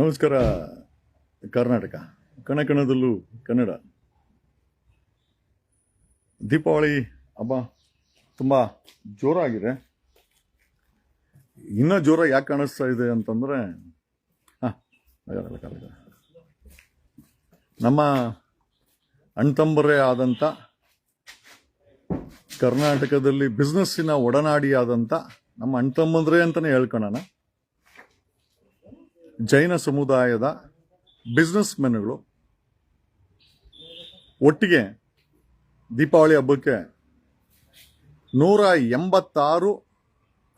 ನಮಸ್ಕಾರ. ಕರ್ನಾಟಕ. ಕಣಕಣದಲ್ಲೂ ಕನ್ನಡ. ದೀಪಾವಳಿ ಹಬ್ಬ ತುಂಬ ಜೋರಾಗಿದೆ. ಇನ್ನೂ ಜೋರಾಗಿ ಯಾಕೆ ಕಾಣಿಸ್ತಾ ಇದೆ ಅಂತಂದರೆ, ಹಾಂ ನಮ್ಮ ಅಣ್ತಂಬರೇ ಆದಂಥ ಕರ್ನಾಟಕದಲ್ಲಿ ಬಿಸ್ನೆಸ್ಸಿನ ಒಡನಾಡಿಯಾದಂಥ ನಮ್ಮ ಅಣ್ತಂಬಂದ್ರೆ ಅಂತಲೇ ಹೇಳ್ಕೊಳ್ಳೋಣ ಜೈನ ಸಮುದಾಯದ ಬಿಸ್ನೆಸ್ ಮೆನ್ಗಳು ಒಟ್ಟಿಗೆ ದೀಪಾವಳಿ ಹಬ್ಬಕ್ಕೆ ನೂರ ಎಂಬತ್ತಾರು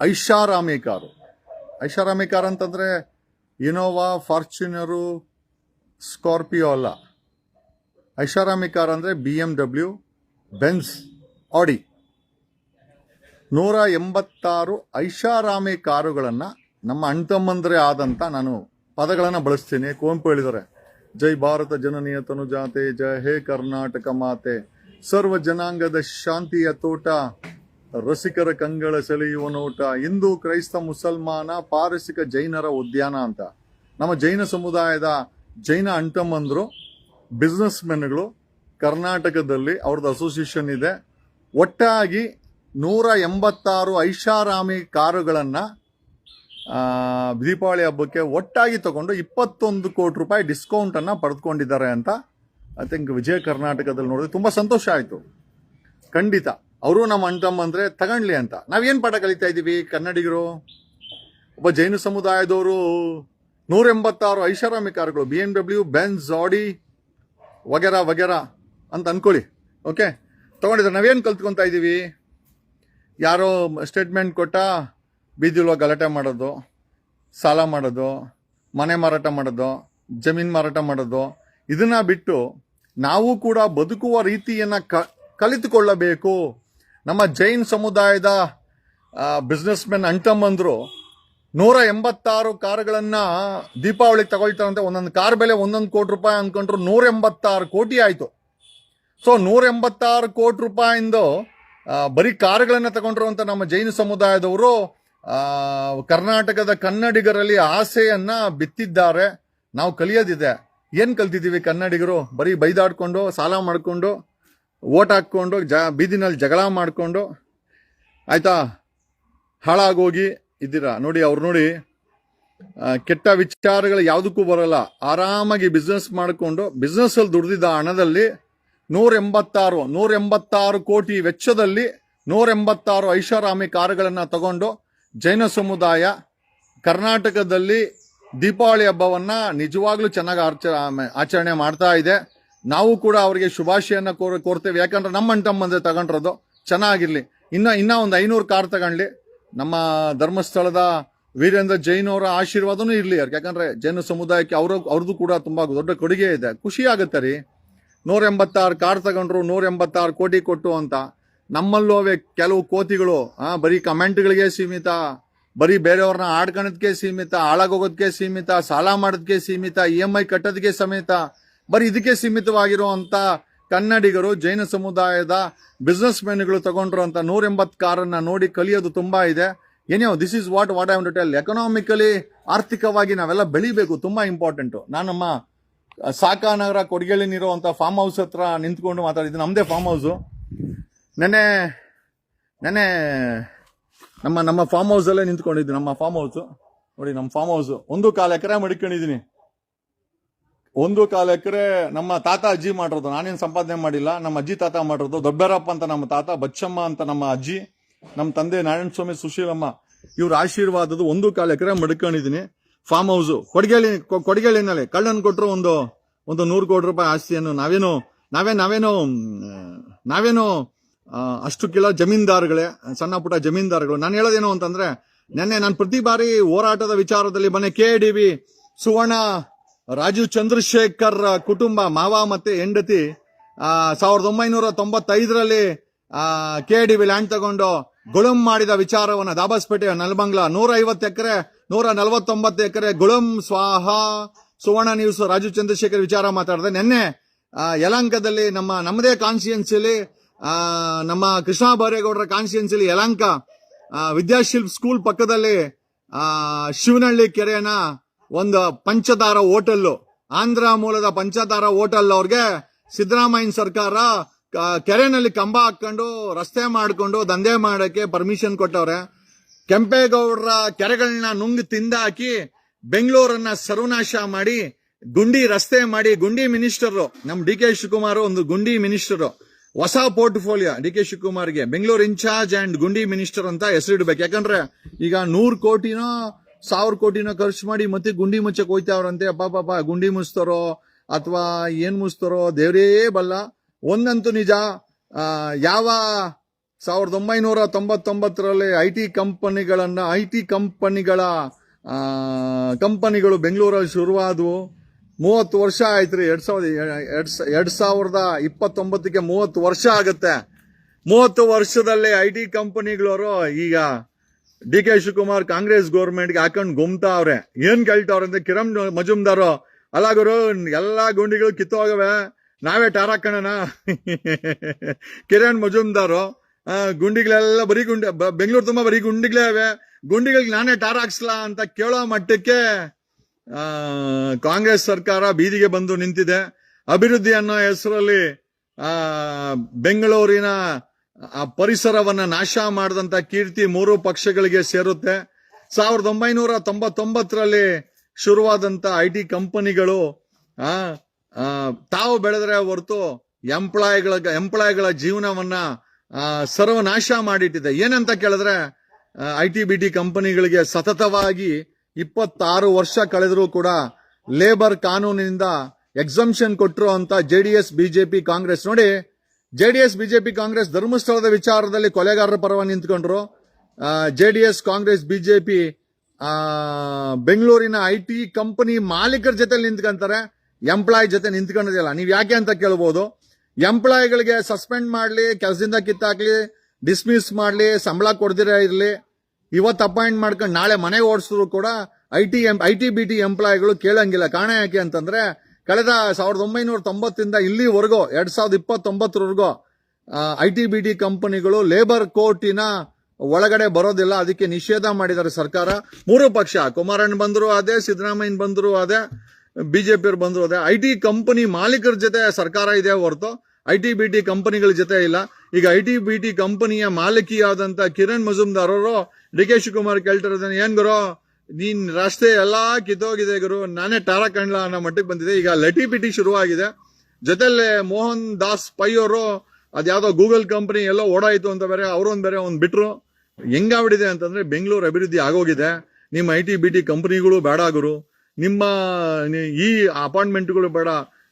ಐಷಾರಾಮಿ ಕಾರು. ಐಷಾರಾಮಿ ಕಾರ್ ಅಂತಂದ್ರೆ ಇನೋವಾ ಫಾರ್ಚುನರು ಸ್ಕಾರ್ಪಿಯೋ ಅಲ್ಲ. ಐಷಾರಾಮಿ ಕಾರ್ ಅಂದ್ರೆ ಬಿ ಎಂ ಡಬ್ಲ್ಯೂ ಬೆನ್ಸ್ ಆಡಿ ನೂರ ಎಂಬತ್ತಾರು ಐಷಾರಾಮಿ ಕಾರುಗಳನ್ನು ನಮ್ಮ ಅಣ್ತಮ್ಮಂದ್ರೆ ಆದಂತ ನಾನು ಪದಗಳನ್ನು ಬಳಸ್ತೀನಿ. ಕುವೆಂಪು ಹೇಳಿದ್ದಾರೆ ಜೈ ಭಾರತ ಜನನೀಯ ತನುಜಾತೆ ಜಯ ಹೇ ಕರ್ನಾಟಕ ಮಾತೆ. ಸರ್ವ ಜನಾಂಗದ ಶಾಂತಿಯ ತೋಟ, ರಸಿಕರ ಕಂಗಳ ಸೆಳೆಯುವ ನೋಟ. ಹಿಂದೂ, ಕ್ರೈಸ್ತ, ಮುಸಲ್ಮಾನ, ಪಾರಸಿಕ ಜೈನರ ಉದ್ಯಾನ ಅಂತ. ನಮ್ಮ ಜೈನ ಸಮುದಾಯದ ಜೈನ ಅಂಟಮ್ಮಂದ್ರು ಬಿಸ್ನೆಸ್ ಮೆನ್ಗಳು ಕರ್ನಾಟಕದಲ್ಲಿ ಅವ್ರದ್ದು ಅಸೋಸಿಯೇಷನ್ ಇದೆ. ಒಟ್ಟಾಗಿ ನೂರ ಎಂಬತ್ತಾರು ಐಷಾರಾಮಿ ಕಾರುಗಳನ್ನು ದೀಪಾವಳಿ ಹಬ್ಬಕ್ಕೆ ಒಟ್ಟಾಗಿ ತಗೊಂಡು ಇಪ್ಪತ್ತೊಂದು ಕೋಟಿ ರೂಪಾಯಿ ಡಿಸ್ಕೌಂಟ್ ಅನ್ನ ಪಡೆದುಕೊಂಡಿದ್ದಾರೆ ಅಂತ ಐ ಥಿಂಕ್ ವಿಜಯ ಕರ್ನಾಟಕದಲ್ಲಿ ನೋಡಿದ್ರೆ ತುಂಬಾ ಸಂತೋಷ ಆಯಿತು. ಖಂಡಿತ. ಅವರು ನಮ್ಮ ಅಣ್ಣ ಅಂದ್ರೆ ತಗೊಂಡ್ಲಿ ಅಂತ. ನಾವೇನು ಪಾಠ ಕಲಿತಾ ಇದ್ದೀವಿ ಕನ್ನಡಿಗರು? ಒಬ್ಬ ಜೈನ ಸಮುದಾಯದವರು ನೂರ ಎಂಬತ್ತಾರು ಐಷಾರಾಮಿ ಕಾರುಗಳು ಬಿ ಎಂ ಡಬ್ಲ್ಯೂ ಬೆನ್ಸ್ ಆಡಿ ವಗೇರಾ ವಗೇರಾ ಅಂತ ಅನ್ಕೊಳ್ಳಿ. ಓಕೆ ತಗೊಂಡಿದ್ದಾರೆ ನಾವೇನು ಕಲ್ತ್ಕೊಂತ ಇದ್ದೀವಿ ಯಾರೋ ಸ್ಟೇಟ್ಮೆಂಟ್ ಕೊಟ್ಟ ಬೀದಿಲೋ ಗಲಾಟೆ ಮಾಡೋದು, ಸಾಲ ಮಾಡೋದು, ಮನೆ ಮಾರಾಟ ಮಾಡೋದು, ಜಮೀನು ಮಾರಾಟ ಮಾಡೋದು, ಇದನ್ನ ಬಿಟ್ಟು ನಾವು ಕೂಡ ಬದುಕುವ ರೀತಿಯನ್ನ ಕಲಿತುಕೊಳ್ಳಬೇಕು. ನಮ್ಮ ಜೈನ್ ಸಮುದಾಯದ ಬಿಸ್ನೆಸ್ ಮೆನ್ ಅಂಟಮ್ಮಂದ್ರು ನೂರ ಎಂಬತ್ತಾರು ಕಾರುಗಳನ್ನ ದೀಪಾವಳಿಗೆ ತಗೊಳ್ತಾರಂತೆ. ಒಂದೊಂದು ಕಾರ್ ಬೆಲೆ ಒಂದೊಂದು ಕೋಟಿ ರೂಪಾಯಿ ಅಂದ್ಕೊಂಡ್ರು ನೂರ ಎಂಬತ್ತಾರು ಕೋಟಿ ಆಯ್ತು. ಸೊ, ನೂರ ಎಂಬತ್ತಾರು ಕೋಟಿ ರೂಪಾಯಿಂದ ಬರೀ ಕಾರ್ಗಳನ್ನು ತಗೊಂಡ್ರು ಅಂತ ನಮ್ಮ ಜೈನ ಸಮುದಾಯದವರು ಕರ್ನಾಟಕದ ಕನ್ನಡಿಗರಲ್ಲಿ ಆಸೆಯನ್ನ ಬಿತ್ತಿದ್ದಾರೆ. ನಾವು ಕಲಿಯೋದಿದೆ. ಏನು ಕಲ್ತಿದ್ದೀವಿ ಕನ್ನಡಿಗರು? ಬರೀ ಬೈದಾಡ್ಕೊಂಡು, ಸಾಲ ಮಾಡಿಕೊಂಡು, ಓಟ್ ಹಾಕ್ಕೊಂಡು, ಜ, ಬೀದಿನಲ್ಲಿ ಜಗಳ ಮಾಡಿಕೊಂಡು, ಆಯಿತಾ? ಹಾಳಾಗೋಗಿ ಇದ್ದೀರಾ? ನೋಡಿ, ಅವ್ರು ನೋಡಿ ಕೆಟ್ಟ ವಿಚಾರಗಳು ಯಾವುದಕ್ಕೂ ಬರಲ್ಲ. ಆರಾಮಾಗಿ ಬಿಸ್ನೆಸ್ ಮಾಡಿಕೊಂಡು ಬಿಸ್ನೆಸ್ಸಲ್ಲಿ ದುಡ್ದಿದ್ದ ಹಣದಲ್ಲಿ ನೂರ ಎಂಬತ್ತಾರು ನೂರ ಎಂಬತ್ತಾರು ಕೋಟಿ ವೆಚ್ಚದಲ್ಲಿ ನೂರ ಎಂಬತ್ತಾರು ಐಷಾರಾಮಿ ಕಾರುಗಳನ್ನು ತಗೊಂಡು ಜೈನ ಸಮುದಾಯ ಕರ್ನಾಟಕದಲ್ಲಿ ದೀಪಾವಳಿ ಹಬ್ಬವನ್ನ ನಿಜವಾಗ್ಲೂ ಚೆನ್ನಾಗಿ ಆಚ ಆಚರಣೆ ಮಾಡ್ತಾ ಇದೆ. ನಾವು ಕೂಡ ಅವರಿಗೆ ಶುಭಾಶಯನ್ನ ಕೋರ್ ಕೋರ್ತೇವೆ. ಯಾಕಂದ್ರೆ ನಮ್ಮ ಅಣ್ತಮ್ಮಂದ್ರೆ ತಗೊಂಡಿರೋದು ಚೆನ್ನಾಗಿರಲಿ. ಇನ್ನ ಇನ್ನ ಒಂದು ಐನೂರು ಕಾರ್ ತಗೊಂಡ್ಲಿ. ನಮ್ಮ ಧರ್ಮಸ್ಥಳದ ವೀರೇಂದ್ರ ಜೈನ್ ಅವರ ಆಶೀರ್ವಾದನೂ ಇರ್ಲಿ ಅವ್ರಿಗೆ. ಯಾಕಂದ್ರೆ ಜೈನ ಸಮುದಾಯಕ್ಕೆ ಅವರು ಅವ್ರದ್ದು ಕೂಡ ತುಂಬಾ ದೊಡ್ಡ ಕೊಡುಗೆ ಇದೆ. ಖುಷಿ ಆಗುತ್ತೆ ರೀ. ನೂರ ಎಂಬತ್ತಾರು ಕಾರ್ ತಗೊಂಡ್ರು ನೂರ ಎಂಬತ್ತಾರು ಕೋಟಿ ಕೊಟ್ಟು ಅಂತ. ನಮ್ಮಲ್ಲೂ ಅವೇ ಕೆಲವು ಕೋತಿಗಳು, ಆ, ಬರೀ ಕಮೆಂಟ್ಗಳಿಗೆ ಸೀಮಿತ, ಬರೀ ಬೇರೆಯವ್ರನ್ನ ಆಡ್ಕೊಳೋದಕ್ಕೆ ಸೀಮಿತ ಹಾಳಾಗೋಗೋದಕ್ಕೆ ಸೀಮಿತ, ಸಾಲ ಮಾಡೋದಕ್ಕೆ ಸೀಮಿತ, ಇ ಎಂ ಐ ಕಟ್ಟೋದಕ್ಕೆ ಸಮೇತ, ಬರೀ ಇದಕ್ಕೆ ಸೀಮಿತವಾಗಿರುವಂಥ ಕನ್ನಡಿಗರು, ಜೈನ ಸಮುದಾಯದ ಬಿಸ್ನೆಸ್ ಮೆನ್ಗಳು ತಗೊಂಡ್ರು ಅಂತ ನೂರ ಎಂಬತ್ತು ಕಾರನ್ನ ನೋಡಿ ಕಲಿಯೋದು ತುಂಬಾ ಇದೆ. ಏನೇ this is what what I to tell economically ಆರ್ಥಿಕವಾಗಿ ನಾವೆಲ್ಲ ಬೆಳಿಬೇಕು, ತುಂಬಾ ಇಂಪಾರ್ಟೆಂಟ್ ನಾನು ನಮ್ಮ ಸಾಕಾನಗರ ಇರುವಂತ ಫಾರ್ಮ್ ಹೌಸ್ ಹತ್ರ ನಿಂತ್ಕೊಂಡು ಮಾತಾಡಿದ್ದು ನಮ್ಮದೇ ಫಾರ್ಮ್ ಹೌಸು ನೆನ್ನೆ ನೆನ್ನೆ ನಮ್ಮ ನಮ್ಮ ಫಾರ್ಮ್ ಹೌಸಲ್ಲೇ ನಿಂತ್ಕೊಂಡಿದ್ದು ನಮ್ಮ ಫಾರ್ಮ್ ಹೌಸು ನೋಡಿ, ನಮ್ಮ ಫಾರ್ಮ್ ಹೌಸು ಒಂದು ಕಾಲು ಎಕರೆ ಮಡಿಕೊಂಡಿದ್ದೀನಿ. ಒಂದು ಕಾಲು ಎಕರೆ ನಮ್ಮ ತಾತ ಅಜ್ಜಿ ಮಾಡಿರೋದು. ನಾನೇನು ಸಂಪಾದನೆ ಮಾಡಿಲ್ಲ. ನಮ್ಮ ಅಜ್ಜಿ ತಾತ ಮಾಡಿರೋದು. ದೊಡ್ಡರಪ್ಪ ಅಂತ ನಮ್ಮ ತಾತ, ಬಚ್ಚಮ್ಮ ಅಂತ ನಮ್ಮ ಅಜ್ಜಿ, ನಮ್ಮ ತಂದೆ ನಾರಾಯಣ ಸ್ವಾಮಿ ಸುಶೀಲಮ್ಮ, ಇವ್ರ ಆಶೀರ್ವಾದದ ಒಂದು ಕಾಲು ಎಕರೆ ಮಡ್ಕೊಂಡಿದ್ದೀನಿ. ಫಾರ್ಮ್ ಹೌಸು ಕೊಡಗೇಳಿ ಕೊ- ಕೊಡಗೇಳಿನಲ್ಲಿ ಕಳ್ಳನ್ ಕೊಟ್ಟರು ಒಂದು ಒಂದು ನೂರು ಕೋಟಿ ರೂಪಾಯಿ ಆಸ್ತಿಯನ್ನು. ನಾವೇನು, ನಾವೇ, ನಾವೇನು ನಾವೇನು ಅಷ್ಟು ಕೆಲ ಜಮೀನ್ದಾರ್ಗಳೇ, ಸಣ್ಣ ಪುಟ್ಟ ಜಮೀನ್ದಾರ್ಗಳು. ನಾನು ಹೇಳೋದೇನು ಅಂತಂದ್ರೆ, ನೆನ್ನೆ ನಾನು ಪ್ರತಿ ಬಾರಿ ಹೋರಾಟದ ವಿಚಾರದಲ್ಲಿ ಮೊನ್ನೆ K D B Suvarna Rajeev Chandrashekhar ಕುಟುಂಬ, ಮಾವ ಮತ್ತೆ ಹೆಂಡತಿ ಸಾವಿರದ ಒಂಬೈನೂರ ತೊಂಬತ್ತೈದರಲ್ಲಿ ಕೆ ಡಿ ಬಿ ಲ್ಯಾಂಡ್ ತಗೊಂಡು ಗುಳುಂ ಮಾಡಿದ ವಿಚಾರವನ್ನ ದಾಬಾಸ್ಪೇಟೆ ನಲ್ಬಂಗ್ಲ ನೂರ ಐವತ್ತು ಎಕರೆ ನೂರ ನಲವತ್ತೊಂಬತ್ತು ಎಕರೆ ಗುಳುಂ, ಸ್ವಾಹ, ಸುವರ್ಣ ನ್ಯೂಸ್ ರಾಜೀವ್ ಚಂದ್ರಶೇಖರ್ ವಿಚಾರ ಮಾತಾಡಿದೆ. ನಿನ್ನೆ ಯಲಂಕದಲ್ಲಿ ಯಲಹಂಕದಲ್ಲಿ ನಮ್ಮ, ನಮ್ಮದೇ ಕಾನ್ಸ್ಟಿಟ್ಯೂನ್ಸಿಲಿ ನಮ್ಮ ಕೃಷ್ಣ ಬೈರೇಗೌಡರ ಕಾನ್ಸ್ಟಿಟ್ಯೂನ್ಸಿಲಿ ಯಲಹಂಕ ವಿದ್ಯಾಶಿಲ್ಪ ಸ್ಕೂಲ್ ಪಕ್ಕದಲ್ಲಿ ಶಿವನಹಳ್ಳಿ ಕೆರೆಯನ್ನ ಒಂದು ಪಂಚತಾರ ಹೋಟೆಲ್ಲು, ಆಂಧ್ರ ಮೂಲದ ಪಂಚತಾರ ಹೋಟೆಲ್ ಅವ್ರಿಗೆ ಸಿದ್ದರಾಮಯ್ಯ ಸರ್ಕಾರ ಕೆರೆನಲ್ಲಿ ಕಂಬ ಹಾಕೊಂಡು ರಸ್ತೆ ಮಾಡಿಕೊಂಡು, ದಂಧೆ ಮಾಡಕ್ಕೆ ಪರ್ಮಿಷನ್ ಕೊಟ್ಟವ್ರೆ. ಕೆಂಪೇಗೌಡರ ಕೆರೆಗಳನ್ನ ನುಂಗ್ ತಿಂದಾಕಿ ಬೆಂಗಳೂರನ್ನ ಸರ್ವನಾಶ ಮಾಡಿ, ಗುಂಡಿ ರಸ್ತೆ ಮಾಡಿ, ಗುಂಡಿ ಮಿನಿಸ್ಟರ್ ನಮ್ಮ ಡಿ ಕೆ ಶಿವಕುಮಾರ್ ಒಂದು ಗುಂಡಿ ಮಿನಿಸ್ಟರ್. ಹೊಸ ಪೋರ್ಟ್ಫೋಲಿಯೋ ಡಿ ಕೆ ಶಿವಕುಮಾರ್ಗೆ ಬೆಂಗಳೂರು ಇನ್ಚಾರ್ಜ್ ಅಂಡ್ ಗುಂಡಿ ಮಿನಿಸ್ಟರ್ ಅಂತ ಹೆಸರಿಡ್ಬೇಕು ಯಾಕಂದ್ರೆ ಈಗ ನೂರು ಕೋಟಿನೋ, ಸಾವಿರ ಕೋಟಿನೋ ಖರ್ಚು ಮಾಡಿ ಮತ್ತೆ ಗುಂಡಿ ಮುಚ್ಚಕ್ ಹೋಯ್ತಾವ್ರಂತೆ. ಅಪ್ಪ ಪಾಪ ಗುಂಡಿ ಮುಚ್ತಾರೋ ಅಥವಾ ಏನ್ ಮುಚ್ತಾರೋ ದೇವರೇ ಬಲ್ಲ. ಒಂದಂತೂ ನಿಜ ಯಾವ ಸಾವಿರದ ಒಂಬೈನೂರ ತೊಂಬತ್ತೊಂಬತ್ತರಲ್ಲಿ ಐ ಟಿ ಕಂಪನಿಗಳನ್ನ, ಐ ಟಿ ಕಂಪನಿಗಳ ಕಂಪನಿಗಳು ಬೆಂಗಳೂರಲ್ಲಿ ಶುರುವಾದವು. ಮೂವತ್ತು ವರ್ಷ ಆಯ್ತು ರೀ ಎರಡು ಸಾವಿರದ ಎರಡು ಸಾವಿರದ ಇಪ್ಪತ್ತೊಂಬತ್ತಕ್ಕೆ ಮೂವತ್ತು ವರ್ಷ ಆಗುತ್ತೆ. ಮೂವತ್ತು ವರ್ಷದಲ್ಲಿ ಐ ಟಿ ಕಂಪನಿಗಳವರು ಈಗ ಡಿ ಕೆ ಶಿವಕುಮಾರ್ ಕಾಂಗ್ರೆಸ್ ಗೌರ್ಮೆಂಟ್ಗೆ ಹಾಕೊಂಡು ಗುಮ್ತಾ ಅವ್ರೆ. ಏನ್ ಕೇಳ್ತಾವ್ರೆ ಅಂದ್ರೆ ಕಿರಣ್ ಮಜುಮ್ದಾರು, ಅಲ್ಲ ಗುರು, ಎಲ್ಲಾ ಗುಂಡಿಗಳು ಕಿತ್ತೋಗವೆ ನಾವೇ ಟಾರಾಕಣ ಕಿರಣ್ ಮಜುಮ್ದಾರು ಗುಂಡಿಗಳೆಲ್ಲ ಬರೀ ಗುಂಡಿ ಬೆಂಗಳೂರು ತುಂಬಾ ಬರೀ ಗುಂಡಿಗಳೇ ಅವೆ ಗುಂಡಿಗಳಿಗೆ ನಾನೇ ಟಾರ್ ಹಾಕ್ಸ್ಲಾ ಅಂತ ಕೇಳೋ ಮಟ್ಟಕ್ಕೆ ಕಾಂಗ್ರೆಸ್ ಸರ್ಕಾರ ಬೀದಿಗೆ ಬಂದು ನಿಂತಿದೆ. ಅಭಿವೃದ್ಧಿ ಅನ್ನೋ ಹೆಸರಲ್ಲಿ ಬೆಂಗಳೂರಿನ ಪರಿಸರವನ್ನ ನಾಶ ಮಾಡಿದಂತ ಕೀರ್ತಿ ಮೂರು ಪಕ್ಷಗಳಿಗೆ ಸೇರುತ್ತೆ. ಸಾವಿರದ ಒಂಬೈನೂರ ತೊಂಬತ್ತೊಂಬತ್ತರಲ್ಲಿ ಶುರುವಾದಂತ ಐ ಟಿ ಕಂಪನಿಗಳು ಆ, ತಾವು ಬೆಳೆದ್ರೆ ಹೊರತು ಎಂಪ್ಲಾಯ್ಗಳ ಎಂಪ್ಲಾಯ್ಗಳ ಜೀವನವನ್ನ ಸರ್ವನಾಶ ಮಾಡಿಟ್ಟಿದೆ. ಏನಂತ ಕೇಳಿದ್ರೆ ಐ ಟಿ ಬಿ ಟಿ ಕಂಪನಿಗಳಿಗೆ ಸತತವಾಗಿ ಇಪ್ಪತ್ತಾರು ವರ್ಷ ಕಳೆದರೂ ಕೂಡ ಲೇಬರ್ ಕಾನೂನಿನಿಂದ ಎಕ್ಸಂಪ್ಷನ್ ಕೊಟ್ಟರು ಅಂತ J D S BJP, Congress ನೋಡಿ J D S BJP, Congress ಧರ್ಮಸ್ಥಳದ ವಿಚಾರದಲ್ಲಿ ಕೊಲೆಗಾರರ ಪರವಾಗಿ ನಿಂತ್ಕೊಂಡ್ರು. ಜೆ ಎಸ್ ಕಾಂಗ್ರೆಸ್, ಬಿಜೆಪಿ ಬೆಂಗಳೂರಿನ ಐ ಟಿ ಕಂಪನಿ ಮಾಲೀಕರ ಜೊತೆ ನಿಂತ್ಕೊಂತಾರೆ. ಎಂಪ್ಲಾಯ್ ಜೊತೆ ನಿಂತ್ಕೊಂಡಿದೆಯಲ್ಲ, ನೀವು ಯಾಕೆ ಅಂತ ಕೇಳ್ಬೋದು. ಎಂಪ್ಲಾಯ್ಗಳಿಗೆ ಸಸ್ಪೆಂಡ್ ಮಾಡಲಿ, ಕೆಲಸದಿಂದ ಕಿತ್ತಾಕ್ಲಿ ಡಿಸ್ಮಿಸ್ ಮಾಡಲಿ, ಸಂಬಳ ಕೊಡ್ದಿರ ಇರಲಿ. ಇವತ್ತು ಅಪಾಯಿಂಟ್ ಮಾಡ್ಕೊಂಡು ನಾಳೆ ಮನೆ ಓಡಿಸಿದ್ರು ಕೂಡ I T M I T B T ಎಂಪ್ಲಾಯ್ಗಳು ಕೇಳಂಗಿಲ್ಲ. ಕಾರಣ ಯಾಕೆ ಅಂತಂದ್ರೆ ಕಳೆದ ಸಾವಿರದ ಒಂಬೈನೂರ ತೊಂಬತ್ತಿಂದ ಇಲ್ಲಿವರೆಗೂ, ಎರಡ್ ಸಾವಿರದ ಇಪ್ಪತ್ತೊಂಬತ್ತರವರೆಗೂ ಐ ಟಿ ಬಿ ಟಿ ಕಂಪನಿಗಳು ಲೇಬರ್ ಕೋರ್ಟಿನ ಒಳಗಡೆ ಬರೋದಿಲ್ಲ. ಅದಕ್ಕೆ ನಿಷೇಧ ಮಾಡಿದ್ದಾರೆ ಸರ್ಕಾರ. ಮೂರು ಪಕ್ಷ, ಕುಮಾರಣ್ಣ ಬಂದ್ರು ಅದೇ, ಸಿದ್ದರಾಮಯ್ಯ ಬಂದ್ರು ಅದೇ, ಬಿಜೆಪಿ ಬಂದ್ರು ಅದೇ. ಐ ಟಿ ಕಂಪನಿ ಮಾಲೀಕರ ಜೊತೆ ಸರ್ಕಾರ ಇದೆ ಹೊರತು ಐ ಟಿ ಬಿ ಟಿ ಕಂಪನಿಗಳ ಜೊತೆ ಇಲ್ಲ. ಈಗ ಐ ಟಿ ಬಿ ಟಿ ಕಂಪನಿಯ ಮಾಲಕಿಯಾದಂತ ಕಿರಣ್ ಮಜುಮ್ದಾರ್ ಅವರು ಡಿ ಕೆ ಶಿವಕುಮಾರ್ ಕೇಳ್ತಿರೋದನ್ನ ಏನ್ ಗುರು? ನೀನ್ ರಸ್ತೆ ಎಲ್ಲಾ ಕಿತ್ತೋಗಿದೆ ಗುರು. ನಾನೇ ಟಾರ ಕಣ್ಲ ಅನ್ನೋ ಮಟ್ಟಿಗೆ ಬಂದಿದೆ. ಈಗ ಲಟಿ ಪಿಟಿ ಶುರುವಾಗಿದೆ. ಜೊತೆಲೆ ಮೋಹನ್ ದಾಸ್ ಪೈ ಅವರು ಅದ್ಯಾವ್ದೋ ಗೂಗಲ್ ಕಂಪನಿ ಎಲ್ಲೋ ಓಡಾಯಿತು ಅಂತ ಬೇರೆ, ಅವರೊಂದ್ ಬೇರೆ ಒಂದ್ ಬಿಟ್ರು. ಹೆಂಗಾಗ್ಬಿಟ್ಟಿದೆ ಅಂತಂದ್ರೆ ಬೆಂಗಳೂರು ಅಭಿವೃದ್ಧಿ ಆಗೋಗಿದೆ. ನಿಮ್ಮ ಐ ಟಿ, ಬಿ ಟಿ ಕಂಪನಿಗಳು ಬೇಡ ಗುರು. ನಿಮ್ಮ ಈ ಅಪಾರ್ಟ್ಮೆಂಟ್ಗಳು ಬೇಡ.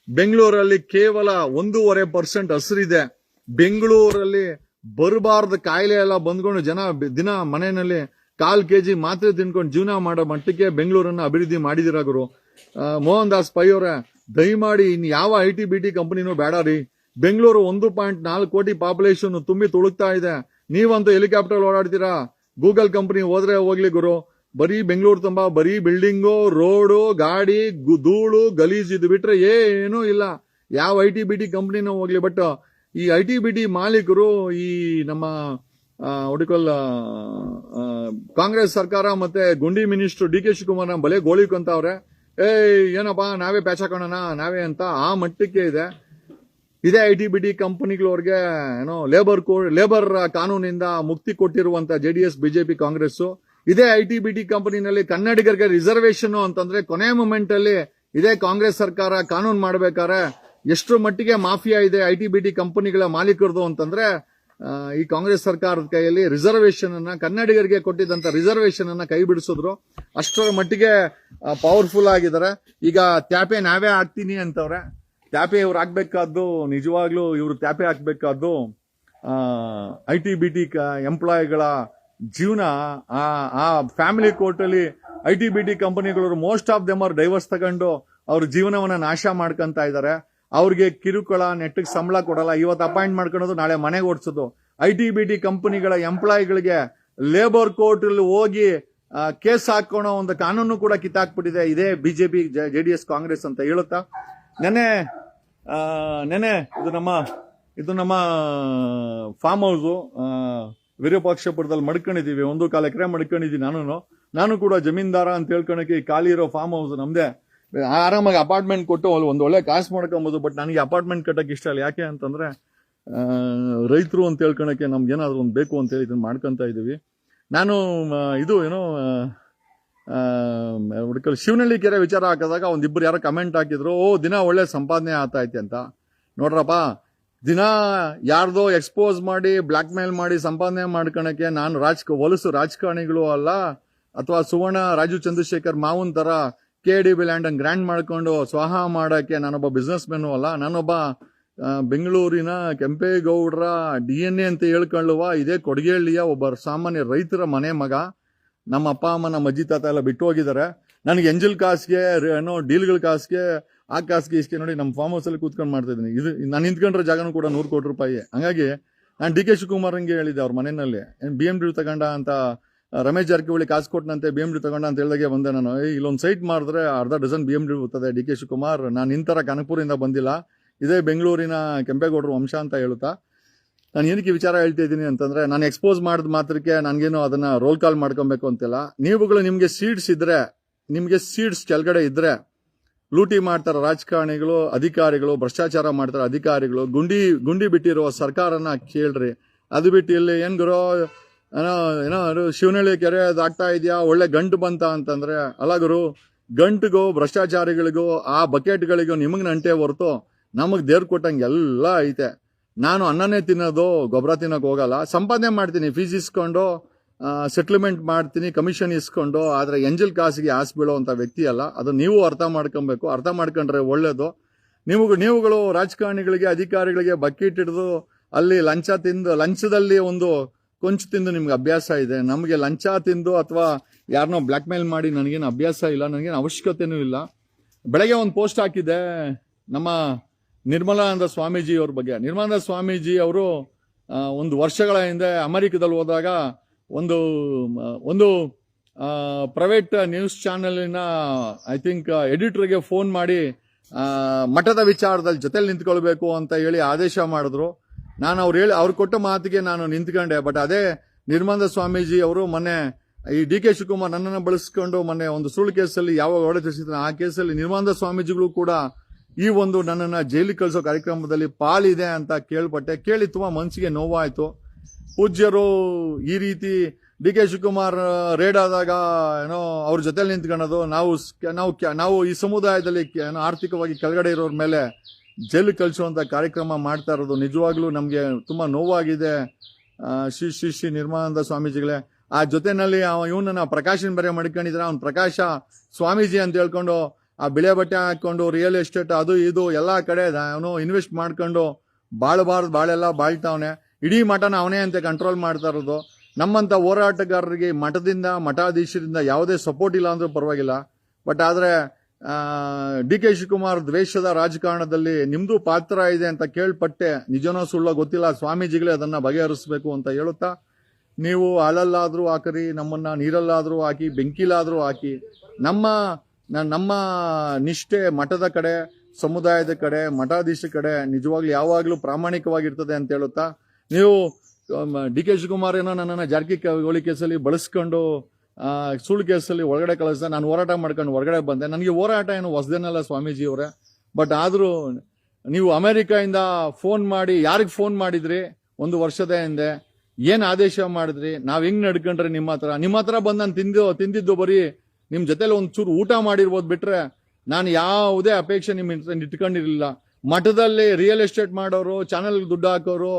ಬೆಂಗಳೂರಲ್ಲಿ ಕೇವಲ ಒಂದೂವರೆ ಪರ್ಸೆಂಟ್ ಹಸಿರಿದೆ. ಬೆಂಗಳೂರಲ್ಲಿ ಬರಬಾರ್ದ, ಕಾಯಿಲೆ ಎಲ್ಲ ಬಂದ್ಕೊಂಡು ಜನ ದಿನ ಮನೆಯಲ್ಲಿ ಕಾಲ್ ಕೆಜಿ ಮಾತ್ರೆ ತಿನ್ಕೊಂಡು ಜೀವನ ಮಾಡೋ ಮಟ್ಟಕ್ಕೆ ಬೆಂಗಳೂರನ್ನ ಅಭಿವೃದ್ಧಿ ಮಾಡಿದಿರ ಗುರು? ಮೋಹನ್ ದಾಸ್ ಪೈ ಅವರೇ, ದಯಮಾಡಿ ಇನ್ ಯಾವ ಐ ಟಿ ಬಿ ಟಿ ಕಂಪನಿನೂ ಬೇಡ ರೀ. ಬೆಂಗಳೂರು ಒಂದು ಪಾಯಿಂಟ್ ನಾಲ್ಕು ಕೋಟಿ ಪಾಪ್ಯುಲೇಷನ್ ತುಂಬಿ ತುಳುಕ್ತಾ ಇದೆ. ನೀವಂತೂ ಹೆಲಿಕಾಪ್ಟರ್ ಓಡಾಡ್ತೀರಾ? ಗೂಗಲ್ ಕಂಪನಿ ಹೋದ್ರೆ ಹೋಗ್ಲಿ ಗುರು. ಬರೀ ಬೆಂಗಳೂರು ತುಂಬಾ, ಬರೀ ಬಿಲ್ಡಿಂಗು, ರೋಡು, ಗಾಡಿ ಧೂಳು, ಗಲೀಜು ಇದು ಬಿಟ್ರೆ ಏನೂ ಇಲ್ಲ. ಯಾವ ಐ ಟಿ ಬಿ ಟಿ ಕಂಪ್ನಿನೂ ಹೋಗ್ಲಿ, ಬಟ್ ಈ ಐ ಟಿ ಬಿ ಟಿ ಮಾಲೀಕರು ಈ ನಮ್ಮ ಒಡಿಕಲ್ ಕಾಂಗ್ರೆಸ್ ಸರ್ಕಾರ ಮತ್ತೆ ಗುಂಡಿ ಮಿನಿಸ್ಟರ್ ಡಿ ಕೆ ಶಿವಕುಮಾರ್ನ ಬಲೆ ಗೋಳಿಕೊಂತವ್ರೆ. ಏಯ್, ಏನಪ್ಪಾ, ನಾವೇ ಪ್ಯಾಚ್ ಹಾಕೋಣ ನಾವೇ ಅಂತ ಆ ಮಟ್ಟಕ್ಕೆ ಇದೆ. ಇದೇ ಐ ಟಿ ಬಿ ಟಿ ಕಂಪನಿಗಳವ್ರಿಗೆ, ಏನೋ ಲೇಬರ್ ಕೋ ಲೇಬರ್ ಕಾನೂನಿಂದ ಮುಕ್ತಿ ಕೊಟ್ಟಿರುವಂತ J D S BJP Congress ಇದೇ ಐ ಟಿ ಬಿ ಟಿ ಕಂಪನಿನಲ್ಲಿ ಕನ್ನಡಿಗರಿಗೆ ರಿಸರ್ವೇಶನ್ ಅಂತಂದ್ರೆ ಕೊನೆ ಮೂಮೆಂಟ್ ಅಲ್ಲಿ ಇದೇ ಕಾಂಗ್ರೆಸ್ ಸರ್ಕಾರ ಕಾನೂನು ಮಾಡಬೇಕಾದ್ರೆ ಎಷ್ಟು ಮಟ್ಟಿಗೆ ಮಾಫಿಯಾ ಇದೆ, ಐ ಟಿ ಬಿ ಟಿ ಕಂಪನಿಗಳ ಮಾಲೀಕರದು ಅಂತಂದ್ರೆ ಈ ಕಾಂಗ್ರೆಸ್ ಸರ್ಕಾರದ ಕೈಯಲ್ಲಿ ರಿಸರ್ವೇಶನ್ ಅನ್ನ ಕನ್ನಡಿಗರಿಗೆ ಕೊಟ್ಟಿದ್ದಂತ ರಿಸರ್ವೇಶನ್ ಅನ್ನ ಕೈ ಬಿಡಿಸಿದ್ರು. ಅಷ್ಟರ ಮಟ್ಟಿಗೆ ಪವರ್ಫುಲ್ ಆಗಿದ್ದಾರೆ. ಈಗ ತ್ಯಾಪೆ ನಾವೇ ಹಾಕ್ತೀನಿ ಅಂತವ್ರೆ. ತ್ಯಾಪೆ ಇವ್ರು ಹಾಕ್ಬೇಕಾದ್ದು, ನಿಜವಾಗ್ಲೂ ಇವ್ರು ತ್ಯಾಪೆ ಹಾಕ್ಬೇಕಾದ್ದು ಐ ಟಿ ಬಿ ಟಿ ಎಂಪ್ಲಾಯಿಗಳ ಜೀವನ, ಆ ಆ ಫ್ಯಾಮಿಲಿ ಕೋರ್ಟ್ ಅಲ್ಲಿ ಐ ಟಿ ಬಿ ಟಿ ಕಂಪನಿಗಳು ಮೋಸ್ಟ್ ಆಫ್ ದೆಮ್ ಅವ್ರ ಡೈವರ್ಸ್ ತಗೊಂಡು ಅವ್ರ ಜೀವನವನ್ನ ನಾಶ ಮಾಡ್ಕೊಂತ ಇದ್ದಾರೆ. ಅವ್ರಿಗೆ ಕಿರುಕುಳ, ನೆಟ್ಟಿಗೆ ಸಂಬಳ ಕೊಡಲ್ಲ. ಇವತ್ತು ಅಪಾಯಿಂಟ್ ಮಾಡ್ಕೊಳೋದು ನಾಳೆ ಮನೆಗೆ ಓಡಿಸೋದು. ಐ ಟಿ ಬಿ ಟಿ ಕಂಪನಿಗಳ ಎಂಪ್ಲಾಯಿಗಳಿಗೆ ಲೇಬರ್ ಕೋರ್ಟ್ ಹೋಗಿ ಕೇಸ್ ಹಾಕೋಣೋ ಒಂದು ಕಾನೂನು ಕೂಡ ಕಿತ್ತಾಕ್ಬಿಟ್ಟಿದೆ. ಇದೇ BJP, J D S Congress ಅಂತ ಹೇಳುತ್ತಾ. ನೆನೆ ನೆನೆ ಇದು ನಮ್ಮ ಇದು ನಮ್ಮ, ಫಾರ್ಮ್ ಹೌಸು ವಿರೂಪಾಕ್ಷಪುರದಲ್ಲಿ ಮಡ್ಕೊಂಡಿದ್ದೀವಿ. ಒಂದು ಕಾಲ ಎಕರೆ ಮಡ್ಕೊಂಡಿದ್ದೀನಿ ನಾನು ನಾನು ಕೂಡ ಜಮೀನ್ದಾರ ಅಂತ ಹೇಳ್ಕೊಳಕ್ಕೆ ಖಾಲಿ ಇರೋ ಫಾರ್ಮ್ ಹೌಸ್ ನಮ್ದೇ. ಆರಾಮಾಗಿ ಅಪಾರ್ಟ್ಮೆಂಟ್ ಕೊಟ್ಟು ಅಲ್ಲಿ ಒಂದು ಒಳ್ಳೆ ಕಾಸು ಮಾಡ್ಕೊಬೋದು ಬಟ್ ನನಗೆ ಅಪಾರ್ಟ್ಮೆಂಟ್ ಕಟ್ಟಕ್ಕೆ ಇಷ್ಟ ಇಲ್ಲ. ಯಾಕೆ ಅಂತಂದ್ರೆ ರೈತರು ಅಂತ ಹೇಳ್ಕೊಳಕ್ಕೆ ನಮ್ಗೆ ಏನಾದರೂ ಒಂದು ಬೇಕು ಅಂತ ಹೇಳಿ ಇದನ್ನ ಇದ್ದೀವಿ. ಇದೀವಿ ನಾನು ಇದು ಏನೋ ಹುಡುಕಲ್ ಶಿವನಹಳ್ಳಿ ಕೆರೆ ವಿಚಾರ ಹಾಕಿದಾಗ ಒಂದಿಬ್ಬರು ಯಾರೋ ಕಮೆಂಟ್ ಹಾಕಿದ್ರು, ಓ, ದಿನ ಒಳ್ಳೆ ಸಂಪಾದನೆ ಆಗ್ತೈತೆ ಅಂತ. ನೋಡ್ರಪ್ಪ, ದಿನ ಯಾರ್ದೋ ಎಕ್ಸ್ಪೋಸ್ ಮಾಡಿ ಬ್ಲಾಕ್ ಮೇಲ್ ಮಾಡಿ ಸಂಪಾದನೆ ಮಾಡ್ಕೊಳಕ್ಕೆ ನಾನು ರಾಜಕ ಹೊಲಸು ರಾಜಕಾರಣಿಗಳು ಅಲ್ಲ, ಅಥವಾ ಸುವರ್ಣ ರಾಜು ಚಂದ್ರಶೇಖರ್ ಮಾವನ್ ತರ K D B land grab ಮಾಡ್ಕೊಂಡು ಸ್ವಾಹ ಮಾಡೋಕ್ಕೆ ನಾನೊಬ್ಬ ಬಿಸ್ನೆಸ್ ಮೆನ್ ಅಲ್ಲ, ನಾನೊಬ್ಬ ಬೆಂಗಳೂರಿನ ಕೆಂಪೇಗೌಡರ ಡಿ ಎನ್ ಎ ಅಂತ ಹೇಳ್ಕೊಳ್ಳುವ ಇದೇ ಕೊಡಗೇಳ್ಳಿಯ ಒಬ್ಬ ಸಾಮಾನ್ಯ ರೈತರ ಮನೆ ಮಗ. ನಮ್ಮ ಅಪ್ಪ, ಅಮ್ಮ, ನಮ್ಮ ಅಜ್ಜಿ, ತಾತ ಎಲ್ಲ ಬಿಟ್ಟು ಹೋಗಿದ್ದಾರೆ. ನನಗೆ ಎಂಜಲ್ ಕಾಸ್ಗೆ, ಏನೋ ಡೀಲ್ಗಳ ಕಾಸ್ಗೆ, ಆ ಕಾಸ್ಗೆ ಇಸ್ಗೆ ನೋಡಿ ನಮ್ಮ ಫಾರ್ಮ್ ಹೌಸಲ್ಲಿ ಕೂತ್ಕೊಂಡು ಮಾಡ್ತಾ ಇದ್ದೀನಿ. ಇದು, ನಾನು ನಿಂತ್ಕೊಂಡ್ರೆ ಜಾಗನೂ ಕೂಡ ನೂರು ಕೋಟಿ ರೂಪಾಯಿ. ಹಂಗಾಗಿ ನಾನು ಡಿ ಕೆ ಶಿವಕುಮಾರ್ ಹಂಗೆ ಹೇಳಿದ್ದೆ ಅವ್ರ ಮನೆಯಲ್ಲಿ. ಬಿ ಎಂ ಡಿ ತಗೊಂಡ ಅಂತ ರಮೇಶ್ ಜಾರಕಿಹೊಳಿ ಕಾಸು ಕೊಟ್ಟನಂತೆ ಬಿ ಎಂ ಡಿ ತಗೊಂಡ ಅಂತ ಹೇಳಿದಾಗೆ ಬಂದೆ ನಾನು. ಇಲ್ಲೊಂದು ಸೈಟ್ ಮಾಡಿದ್ರೆ ಅರ್ಧ ಡಜನ್ ಬಿ ಎಂ ಡಿ ಬರ್ತದೆ. ಡಿ ಕೆ ಶಿವಕುಮಾರ್, ನಾನು ಇಂಥರ ಕನಕಪುರಿಂದ ಬಂದಿಲ್ಲ. ಇದೇ ಬೆಂಗಳೂರಿನ ಕೆಂಪೇಗೌಡರು ವಂಶ ಅಂತ ಹೇಳುತ್ತಾ. ನಾನು ಏನಕ್ಕೆ ವಿಚಾರ ಹೇಳ್ತಾ ಇದ್ದೀನಿ ಅಂತಂದ್ರೆ, ನಾನು ಎಕ್ಸ್ಪೋಸ್ ಮಾಡಿದ ಮಾತ್ರಕ್ಕೆ ನನಗೇನು ಅದನ್ನು ರೋಲ್ ಕಾಲ್ ಮಾಡ್ಕೊಬೇಕು ಅಂತಿಲ್ಲ. ನೀವುಗಳು ನಿಮಗೆ ಸೀಡ್ಸ್ ಇದ್ದರೆ ನಿಮಗೆ ಸೀಡ್ಸ್ ಕೆಳಗಡೆ ಇದ್ದರೆ ಲೂಟಿ ಮಾಡ್ತಾರೆ ರಾಜಕಾರಣಿಗಳು, ಅಧಿಕಾರಿಗಳು, ಭ್ರಷ್ಟಾಚಾರ ಮಾಡ್ತಾರೆ ಅಧಿಕಾರಿಗಳು, ಗುಂಡಿ ಗುಂಡಿ ಬಿಟ್ಟಿರುವ ಸರ್ಕಾರನ ಕೇಳ್ರಿ. ಅದು ಬಿಟ್ಟು ಇಲ್ಲಿ ಏನು ಗುರು ಏನೋ ಏನೋ ಅದು ಶಿವನಹಳ್ಳಿ ಕೆರೆ ಆಗ್ತಾ ಇದೆಯಾ? ಒಳ್ಳೆ ಗಂಟು ಬಂತ ಅಂತಂದ್ರೆ, ಅಲ್ಲ ಗುರು, ಗಂಟಿಗೂ, ಭ್ರಷ್ಟಾಚಾರಿಗಳಿಗೂ, ಆ ಬಕೆಟ್ಗಳಿಗೂ ನಿಮಗೆ ನಂಟೆ ಹೊರತು ನಮಗೆ ದೇವ್ರು ಕೊಟ್ಟಂಗೆ ಎಲ್ಲ ಐತೆ. ನಾನು ಅನ್ನನೇ ತಿನ್ನೋದು ಗೊಬ್ಬರ ತಿನ್ನೋಕೆ ಹೋಗಲ್ಲ. ಸಂಪಾದನೆ ಮಾಡ್ತೀನಿ ಫೀಸ್ ಇಸ್ಕೊಂಡು ಸೆಟ್ಲ್ಮೆಂಟ್ ಮಾಡ್ತೀನಿ ಕಮಿಷನ್ ಇಸ್ಕೊಂಡು, ಆದರೆ ಎಂಜಲ್ ಕಾಸಿಗೆ ಆಸೆ ಬೀಳುವಂಥ ವ್ಯಕ್ತಿ ಅಲ್ಲ. ಅದು ನೀವು ಅರ್ಥ ಮಾಡ್ಕೊಬೇಕು. ಅರ್ಥ ಮಾಡ್ಕೊಂಡ್ರೆ ಒಳ್ಳೇದು. ನಿಮಗೆ, ನೀವುಗಳು ರಾಜಕಾರಣಿಗಳಿಗೆ, ಅಧಿಕಾರಿಗಳಿಗೆ ಬಕೆಟ್ ಹಿಡಿದು ಅಲ್ಲಿ ಲಂಚ ತಿಂದು, ಲಂಚದಲ್ಲಿ ಒಂದು ಕೊಂಚು ತಿಂದು ನಿಮ್ಗೆ ಅಭ್ಯಾಸ ಇದೆ, ನಮಗೆ ಲಂಚ ತಿಂದು ಅಥವಾ ಯಾರನ್ನೋ ಬ್ಲ್ಯಾಕ್ ಮೇಲ್ ಮಾಡಿ ನನಗೇನು ಅಭ್ಯಾಸ ಇಲ್ಲ, ನನಗೇನು ಅವಶ್ಯಕತೆನೂ ಇಲ್ಲ. ಬೆಳಗ್ಗೆ ಒಂದು ಪೋಸ್ಟ್ ಹಾಕಿದೆ, ನಮ್ಮ ನಿರ್ಮಲಾನಂದ ಸ್ವಾಮೀಜಿ ಅವ್ರ ಬಗ್ಗೆ. ನಿರ್ಮಲಾನಂದ ಸ್ವಾಮೀಜಿ ಅವರು ಒಂದು ವರ್ಷಗಳ ಹಿಂದೆ ಅಮೆರಿಕದಲ್ಲಿ ಹೋದಾಗ ಒಂದು ಒಂದು ಪ್ರೈವೇಟ್ ನ್ಯೂಸ್ ಚಾನಲಿನ, ಐ ಥಿಂಕ್, ಎಡಿಟರ್ಗೆ ಫೋನ್ ಮಾಡಿ ಮಠದ ವಿಚಾರದಲ್ಲಿ ಜೊತೆಲಿ ನಿಂತ್ಕೊಳ್ಬೇಕು ಅಂತ ಹೇಳಿ ಆದೇಶ ಮಾಡಿದ್ರು. ನಾನು ಅವ್ರು ಹೇಳಿ, ಅವ್ರು ಕೊಟ್ಟ ಮಾತಿಗೆ ನಾನು ನಿಂತ್ಕೊಂಡೆ. ಬಟ್ ಅದೇ ನಿರ್ಮಂದ ಸ್ವಾಮೀಜಿ ಅವರು ಮೊನ್ನೆ ಈ ಡಿ ಕೆ ಶಿವಕುಮಾರ್ ನನ್ನನ್ನು ಬಳಸ್ಕೊಂಡು ಮೊನ್ನೆ ಒಂದು ಸುಳ್ಳು ಕೇಸಲ್ಲಿ ಯಾವ ಒಳ್ಳೆ ತಿಳಿಸಿದ್ರು ಆ ಕೇಸಲ್ಲಿ ನಿರ್ಮಂದ ಸ್ವಾಮೀಜಿಗಳು ಕೂಡ ಈ ಒಂದು ನನ್ನನ್ನ ಜೈಲಿಗೆ ಕಳಿಸೋ ಕಾರ್ಯಕ್ರಮದಲ್ಲಿ ಪಾಲಿದೆ ಅಂತ ಕೇಳ್ಪಟ್ಟೆ. ಕೇಳಿ ತುಂಬಾ ಮನಸ್ಸಿಗೆ ನೋವಾಯಿತು. ಪೂಜ್ಯರು ಈ ರೀತಿ ಡಿ ಕೆ ಶಿವಕುಮಾರ್ ರೇಡ್ ಆದಾಗ, ಏನೋ ಅವ್ರ ಜೊತೆಲಿ ನಿಂತ್ಕೊಳ್ಳೋದು ನಾವು ನಾವು ನಾವು ಈ ಸಮುದಾಯದಲ್ಲಿ ಆರ್ಥಿಕವಾಗಿ ಕೆಳಗಡೆ ಇರೋರ ಮೇಲೆ ಜೈಲು ಕಳಿಸುವಂತ ಕಾರ್ಯಕ್ರಮ ಮಾಡ್ತಾ ಇರೋದು ನಿಜವಾಗ್ಲೂ ನಮಗೆ ತುಂಬಾ ನೋವಾಗಿದೆ. ಶ್ರೀ ಶ್ರೀ ಶ್ರೀ ನಿರ್ಮಾನಂದ ಸ್ವಾಮೀಜಿಗಳೇ, ಆ ಜೊತೆನಲ್ಲಿ ಇವನನ್ನ ಪ್ರಕಾಶನ್ ಬೇರೆ ಮಾಡ್ಕೊಂಡಿದ್ರೆ ಅವ್ನು ಪ್ರಕಾಶ ಸ್ವಾಮೀಜಿ ಅಂತ ಹೇಳ್ಕೊಂಡು ಆ ಬಿಳೆ ಬಟ್ಟೆ ಹಾಕೊಂಡು ರಿಯಲ್ ಎಸ್ಟೇಟ್ ಅದು ಇದು ಎಲ್ಲಾ ಕಡೆ ಅವನು ಇನ್ವೆಸ್ಟ್ ಮಾಡ್ಕೊಂಡು ಬಾಳಬಾರ್ದು, ಬಾಳೆಲ್ಲ ಬಾಳ್ತಾವನೆ. ಇಡೀ ಮಠನ ಅವನೇ ಅಂತ ಕಂಟ್ರೋಲ್ ಮಾಡ್ತಾ ಇರೋದು. ನಮ್ಮಂತ ಹೋರಾಟಗಾರರಿಗೆ ಮಠದಿಂದ, ಮಠಾಧೀಶರಿಂದ ಯಾವುದೇ ಸಪೋರ್ಟ್ ಇಲ್ಲ ಅಂದ್ರೂ ಪರವಾಗಿಲ್ಲ. ಬಟ್ ಆದ್ರೆ ಡಿ ಕೆ ಶಿವಕುಮಾರ್ ದ್ವೇಷದ ರಾಜಕಾರಣದಲ್ಲಿ ನಿಮ್ದು ಪಾತ್ರ ಇದೆ ಅಂತ ಕೇಳ್ಪಟ್ಟೆ. ನಿಜನೋ ಸುಳ್ಳೋ ಗೊತ್ತಿಲ್ಲ. ಸ್ವಾಮೀಜಿಗಳೇ ಅದನ್ನ ಬಗೆಹರಿಸಬೇಕು ಅಂತ ಹೇಳುತ್ತಾ, ನೀವು ಹಾಲಲ್ಲಾದ್ರೂ ಹಾಕರಿ, ನಮ್ಮನ್ನ ನೀರಲ್ಲಾದ್ರೂ ಹಾಕಿ, ಬೆಂಕಿಲಾದ್ರೂ ಹಾಕಿ. ನಮ್ಮ ನಮ್ಮ ನಿಷ್ಠೆ ಮಠದ ಕಡೆ, ಸಮುದಾಯದ ಕಡೆ, ಮಠಾಧೀಶ ಕಡೆ ನಿಜವಾಗ್ಲೂ ಯಾವಾಗ್ಲೂ ಪ್ರಾಮಾಣಿಕವಾಗಿರ್ತದೆ ಅಂತ ಹೇಳುತ್ತಾ, ನೀವು ಡಿ ಕೆ ಶಿವಕುಮಾರ್ ಏನೋ ನನ್ನನ್ನು ಜಾರಕಿಹೊಳಿ ಕೇಸಲ್ಲಿ ಬಳಸ್ಕೊಂಡು ಸುಳ್ಳು ಕೇಸಲ್ಲಿ ಒಳಗಡೆ ಕಳಿಸ್ದೆ, ನಾನು ಹೋರಾಟ ಮಾಡ್ಕೊಂಡು ಹೊರಗಡೆ ಬಂದೆ. ನನಗೆ ಹೋರಾಟ ಏನು ಹೊಸದೇನಲ್ಲ ಸ್ವಾಮೀಜಿ ಅವರೇ. ಬಟ್ ಆದರೂ ನೀವು ಅಮೆರಿಕಾಯಿಂದ ಫೋನ್ ಮಾಡಿ, ಯಾರಿಗೆ ಫೋನ್ ಮಾಡಿದ್ರಿ ಒಂದು ವರ್ಷದ ಹಿಂದೆ? ಏನು ಆದೇಶ ಮಾಡಿದ್ರಿ? ನಾವು ಹೆಂಗ್ ನಡ್ಕೊಂಡ್ರಿ ನಿಮ್ಮ ಹತ್ರ? ನಿಮ್ಮ ಹತ್ರ ಬಂದು ನಾನು ತಿಂದು, ತಿಂದಿದ್ದು ಬರೀ ನಿಮ್ಮ ಜೊತೆಲಿ ಒಂದು ಚೂರು ಊಟ ಮಾಡಿರ್ಬೋದು ಬಿಟ್ರೆ ನಾನು ಯಾವುದೇ ಅಪೇಕ್ಷೆ ನಿಮ್ಮ ಇಟ್ಕೊಂಡಿರಲಿಲ್ಲ. ಮಠದಲ್ಲಿ ರಿಯಲ್ ಎಸ್ಟೇಟ್ ಮಾಡೋರು ಚಾನೆಲ್ ದುಡ್ಡು ಹಾಕೋರು,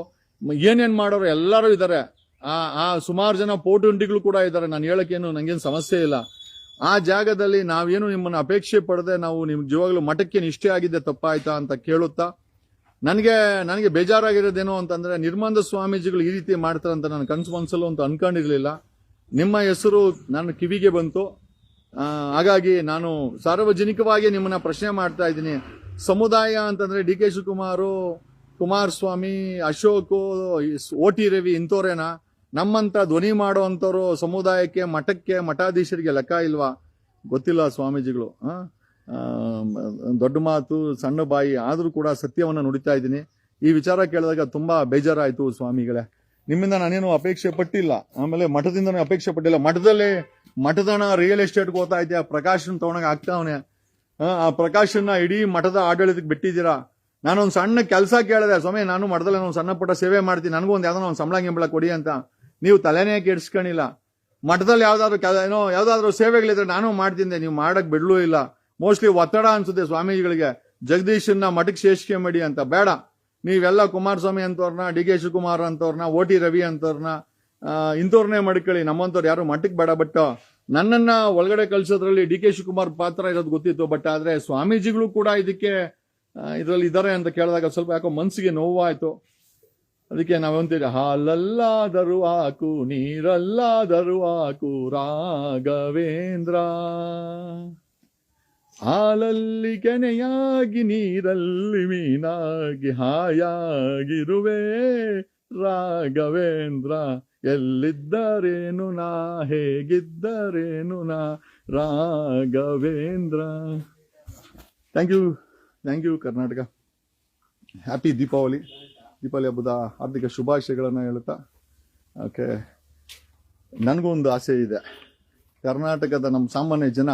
ಏನೇನು ಮಾಡೋರು ಎಲ್ಲರೂ ಇದ್ದಾರೆ ಆ ಆ ಸುಮಾರು ಜನ ಪೋಟುಂಟಿಗಳು ಕೂಡ ಇದ್ದಾರೆ. ನಾನು ಹೇಳಕ್ಕೇನು, ನಂಗೇನು ಸಮಸ್ಯೆ ಇಲ್ಲ. ಆ ಜಾಗದಲ್ಲಿ ನಾವೇನು ನಿಮ್ಮನ್ನು ಅಪೇಕ್ಷೆ ಪಡದೆ ನಾವು ನಿಮ್ ಜೀವಾಗಲೂ ಮಠಕ್ಕೆ ನಿಷ್ಠೆ ಆಗಿದ್ದೆ ತಪ್ಪಾಯ್ತಾ ಅಂತ ಕೇಳುತ್ತಾ, ನನಗೆ ನನಗೆ ಬೇಜಾರಾಗಿರೋದೇನೋ ಅಂತಂದ್ರೆ ನಿರ್ಮಾಂಧ ಸ್ವಾಮೀಜಿಗಳು ಈ ರೀತಿ ಮಾಡ್ತಾರೆ ಅಂತ ನಾನು ಕನ್ಸು ಮನ್ಸಲ್ಲೂ ಅಂತ ಅನ್ಕೊಂಡಿರ್ಲಿಲ್ಲ. ನಿಮ್ಮ ಹೆಸರು ನನ್ನ ಕಿವಿಗೆ ಬಂತು. ಹಾಗಾಗಿ ನಾನು ಸಾರ್ವಜನಿಕವಾಗಿ ನಿಮ್ಮನ್ನ ಪ್ರಶ್ನೆ ಮಾಡ್ತಾ ಇದ್ದೀನಿ. ಸಮುದಾಯ ಅಂತಂದ್ರೆ D K Shivakumar, Kumaraswamy, Ashok, O T Ravi ಇಂಥವ್ರೇನಾ ನಮ್ಮಂತ ಧ್ವನಿ ಮಾಡುವಂತವ್ರು ಸಮುದಾಯಕ್ಕೆ, ಮಠಕ್ಕೆ, ಮಠಾಧೀಶರಿಗೆ ಲೆಕ್ಕ ಇಲ್ವಾ? ಗೊತ್ತಿಲ್ಲ ಸ್ವಾಮೀಜಿಗಳು. ದೊಡ್ಡ ಮಾತು, ಸಣ್ಣ ಬಾಯಿ, ಆದರೂ ಕೂಡ ಸತ್ಯವನ್ನ ನುಡಿತಾ ಇದ್ದೀನಿ. ಈ ವಿಚಾರ ಕೇಳಿದಾಗ ತುಂಬಾ ಬೇಜಾರಾಯಿತು ಸ್ವಾಮಿಗಳೇ. ನಿಮ್ಮಿಂದ ನಾನೇನು ಅಪೇಕ್ಷೆ ಪಟ್ಟಿಲ್ಲ. ಆಮೇಲೆ ಮಠದಿಂದ ಅಪೇಕ್ಷೆ ಪಟ್ಟಿಲ್ಲ. ಮಠದಲ್ಲಿ ಮಠದಣ ರಿಯಲ್ ಎಸ್ಟೇಟ್ಗೆ ಹೋಗ್ತಾ ಇದೆಯಾ? ಪ್ರಕಾಶನ್ ತಗೊಂಡಾಗ ಆಗ್ತಾವನೆ ಆ ಪ್ರಕಾಶನ್ನ ಇಡೀ ಮಠದ ಆಡಳಿತಕ್ಕೆ ಬಿಟ್ಟಿದ್ದೀರಾ? ನಾನೊಂದು ಸಣ್ಣ ಕೆಲಸ ಕೇಳಿದೆ. ಸ್ವಾಮಿ, ನಾನು ಮಠದಲ್ಲಿ ಒಂದು ಸಣ್ಣ ಪುಟ್ಟ ಸೇವೆ ಮಾಡ್ತೀನಿ. ನನಗೂ ಒಂದು ಯಾವ್ದಾನ ಒಂದು ಸಂಬಳ ಗಿಂಬಳ ಕೊಡಿ ಅಂತ. ನೀವು ತಲೆನೇ ಕೆಡ್ಸ್ಕೊಂಡಿಲ್ಲ ಮಠದಲ್ಲಿ ಯಾವ್ದಾದ್ರು ಏನೋ ಯಾವ್ದಾದ್ರು ಸೇವೆಗಳಿದ್ರೆ ನಾನು ಮಾಡ್ತಿದ್ದೆ, ನೀವು ಮಾಡಕ್ ಬಿಡ್ಲೂ ಇಲ್ಲ. ಮೋಸ್ಟ್ಲಿ ಒತ್ತಡ ಅನ್ಸುತ್ತೆ ಸ್ವಾಮೀಜಿಗಳಿಗೆ. ಜಗದೀಶನ್ನ ಮಠಕ್ಕೆ ಶೇಷಿಕೆ ಮಾಡಿ ಅಂತ. ಬೇಡ. ನೀವೆಲ್ಲ ಕುಮಾರಸ್ವಾಮಿ ಅಂತವ್ರನ್ನ, ಡಿ ಕೆ ಶಿವಕುಮಾರ್ ಅಂತವ್ರನ್ನ ಓ ಟಿ ರವಿ ಅಂತವ್ರನ್ನ ಇಂಥವ್ರನ್ನೇ ಮಡ್ಕೊಳ್ಳಿ. ನಮ್ಮಂತವ್ರು ಯಾರು ಮಠಕ್ಕೆ ಬೇಡ, ಬಟ್ ನನ್ನನ್ನ ಒಳಗಡೆ ಕಳ್ಸೋದ್ರಲ್ಲಿ ಡಿ ಕೆ ಶಿವಕುಮಾರ್ ಪಾತ್ರ ಇರೋದು ಗೊತ್ತಿತ್ತು. ಬಟ್ ಆದ್ರೆ ಸ್ವಾಮೀಜಿಗಳು ಕೂಡ ಇದಕ್ಕೆ ಇದರಲ್ಲಿ ಇದ್ದಾರೆ ಅಂತ ಕೇಳಿದಾಗ ಸ್ವಲ್ಪ ಯಾಕೋ ಮನ್ಸಿಗೆ ನೋವಾಯ್ತು. ಅದಕ್ಕೆ ನಾವಂತೀರಿ ಹಾಲಲ್ಲಾದರೂ ಹಾಕು, ನೀರಲ್ಲಾದರೂ ಹಾಕು, ರಾಘವೇಂದ್ರ. ಹಾಲಲ್ಲಿ ಕೆನೆಯಾಗಿ, ನೀರಲ್ಲಿ ಮೀನಾಗಿ, ಹಾಯಾಗಿರುವೆ ರಾಘವೇಂದ್ರ. ಎಲ್ಲಿದ್ದರೇನು ನಾ, ಹೇಗಿದ್ದರೇನು ನಾ, Raghavendra. Thank you thank you Karnataka happy Deepavali Deepavali ಹಬ್ಬದ ಹಾರ್ದಿಕ ಶುಭಾಶಯಗಳನ್ನು ಹೇಳುತ್ತಾ? ಓಕೆ. ನನಗೂ ಒಂದು ಆಸೆ ಇದೆ. ಕರ್ನಾಟಕದ ನಮ್ಮ ಸಾಮಾನ್ಯ ಜನ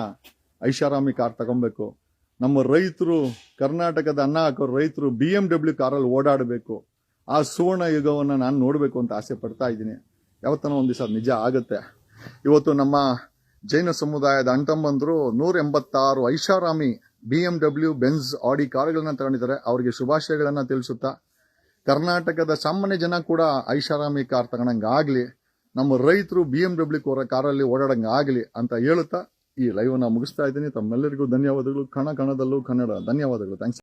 ಐಷಾರಾಮಿ ಕಾರ್ ತಗೊಬೇಕು. ನಮ್ಮ ರೈತರು, ಕರ್ನಾಟಕದ ಅನ್ನ ಹಾಕೋ ರೈತರು ಬಿ ಎಂ ಡಬ್ಲ್ಯೂ ಕಾರಲ್ಲಿ ಓಡಾಡಬೇಕು. ಆ ಸುವರ್ಣ ಯುಗವನ್ನು ನಾನು ನೋಡಬೇಕು ಅಂತ ಆಸೆ ಪಡ್ತಾ ಇದ್ದೀನಿ. ಯಾವತ್ತನೋ ಒಂದು ದಿವಸ ನಿಜ ಆಗುತ್ತೆ. ಇವತ್ತು ನಮ್ಮ ಜೈನ ಸಮುದಾಯದ ಅಂಟಂಬಂದರು ನೂರ ಎಂಬತ್ತಾರು ಐಷಾರಾಮಿ ಬಿ ಎಂ ಡಬ್ಲ್ಯೂ ಬೆನ್ಸ್ ಆಡಿ ಕಾರ್ಗಳನ್ನ ತಗೊಂಡಿದ್ದಾರೆ. ಅವರಿಗೆ ಶುಭಾಶಯಗಳನ್ನು ತಿಳಿಸುತ್ತಾ ಕರ್ನಾಟಕದ ಸಾಮಾನ್ಯ ಜನ ಕೂಡ ಐಷಾರಾಮಿ ಕಾರ್ ಆಗಲಿ, ನಮ್ಮ ರೈತರು ಬಿ ಎಂ ಡಬ್ಲ್ಯೂ ಕಾರಲ್ಲಿ ಆಗಲಿ ಅಂತ ಹೇಳುತ್ತಾ ಈ ಲೈವ್ನ ಮುಗಿಸ್ತಾ ಇದ್ದೀನಿ. ತಮ್ಮೆಲ್ಲರಿಗೂ ಧನ್ಯವಾದಗಳು. ಕಣ ಕಣದಲ್ಲೂ ಕನ್ನಡ. ಧನ್ಯವಾದಗಳು. ಥ್ಯಾಂಕ್ಸ್